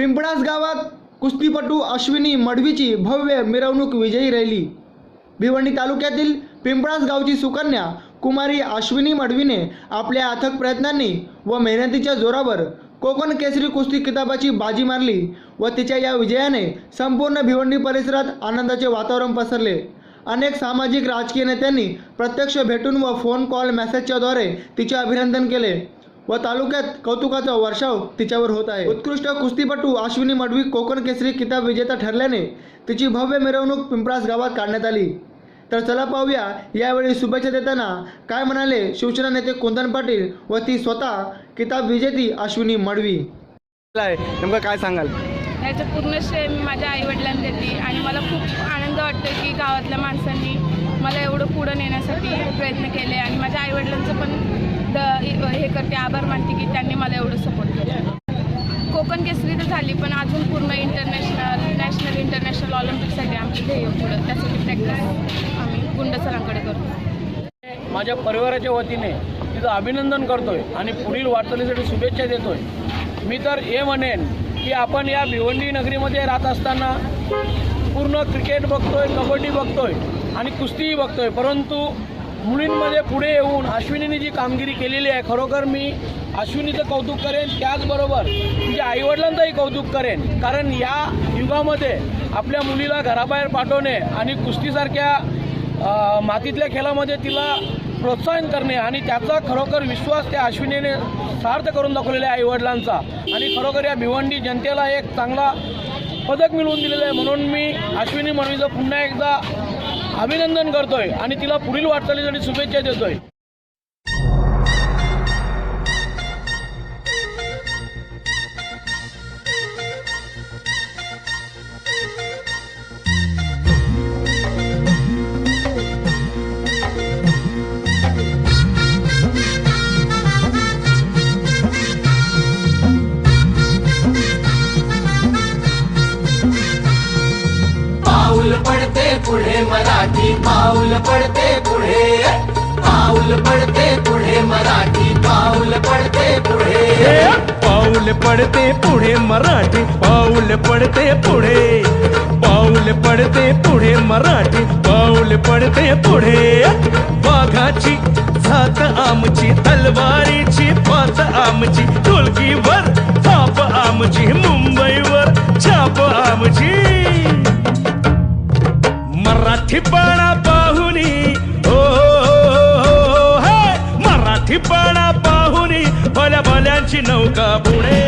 पिंपळास गावात कुस्तीपटू अश्विनी मडवीची भव्य मिरवणूक विजयी राहिली भिवंडी तालुक्यातील पिंपळास गावची सुकन्या कुमारी अश्विनी मडवीने आपल्या अथक प्रयत्नांनी व मेहनतीच्या जोरावर कोकण केसरी कुस्ती किताबाची बाजी मारली व तिच्या या विजयाने संपूर्ण भिवंडी परिसरात आनंदाचे वातावरण पसरले. अनेक सामाजिक राजकीय नेत्यांनी प्रत्यक्ष भेटून व फोन कॉल मेसेजच्याद्वारे तिचे अभिनंदन केले. व तालुक्यात कौतुकाचा वर्षाव तिच्यावर होत आहे. उत्कृष्ट कुस्तीपटू अश्विनी मडवी कोकण केसरी किताब विजेता ठरल्याने तिची भव्य मिरवणूक पिंपळास गावात काढण्यात आली. तर चला पाहूया यावेळी शुभेच्छा देताना काय म्हणाले शिवसेना नेते कुंदन पाटील व ती स्वतः किताब विजेती अश्विनी मडवी. नेमकं काय सांगाल? याचं पूर्ण श्रेय मी माझ्या आईवडिलांना देते आणि मला खूप आनंद वाटतो की गावातल्या माणसांनी थोडं पुढं नेण्यासाठी प्रयत्न केले आणि माझ्या आईवडिलांचं पण द हे करते आभार मानते की त्यांनी मला एवढं सपोर्ट केलं. कोकण केसरी तर झाली पण अजून पूर्ण इंटरनॅशनल नॅशनल इंटरनॅशनल ऑलिम्पिकसाठी आमचं ध्येय पुढं. त्यासाठी प्रॅक्टिस आम्ही गुंड सरांकडे करतो. माझ्या परिवाराच्या वतीने तिचं अभिनंदन करतोय आणि पुढील वाटचालीसाठी शुभेच्छा देतोय. मी तर हे म्हणेन की आपण या भिवंडी नगरीमध्ये राहत असताना पूर्ण क्रिकेट बघतोय कबड्डी बघतोय. आणि कुस्तीही बघतोय. परंतु मुलींमध्ये पुढे येऊन अश्विनीने जी कामगिरी केलेली आहे खरोखर मी अश्विनीचं कौतुक करेन. त्याचबरोबर तिच्या आईवडिलांचंही कौतुक करेन. कारण या युगामध्ये आपल्या मुलीला घराबाहेर पाठवणे आणि कुस्तीसारख्या मातीतल्या खेळामध्ये तिला प्रोत्साहन करणे आणि त्याचा खरोखर विश्वास त्या अश्विनीने सार्थ करून दाखवलेला आहे आईवडिलांचा. आणि खरोखर या भिवंडी जनतेला एक चांगला पदक मिळवून दिलेलं आहे. म्हणून मी अश्विनी म्हणवीचं पुन्हा एकदा अभिनंदन करतोय आणि तिला पुढील वाटचालीसाठी शुभेच्छा देतोय. पुढे मराठी पाऊल पडते पुढे. पाऊल पडते पुढे मराठी पाऊल पडते पुढे. पाऊल पडते पुढे मराठी पाऊल पडते पुढे. पाऊल पडते पुढे मराठी पाऊल पडते पुढे. वाघाची झात आमची तलवारीची पाच आमची ढोलकीवर थाप आमची मुंबईवर छाप आमची. मराठीपणा पाहुनी हो, हो, हो, हो मराठीपणा पाहुनी भल्या भल्यांची नौका पुणे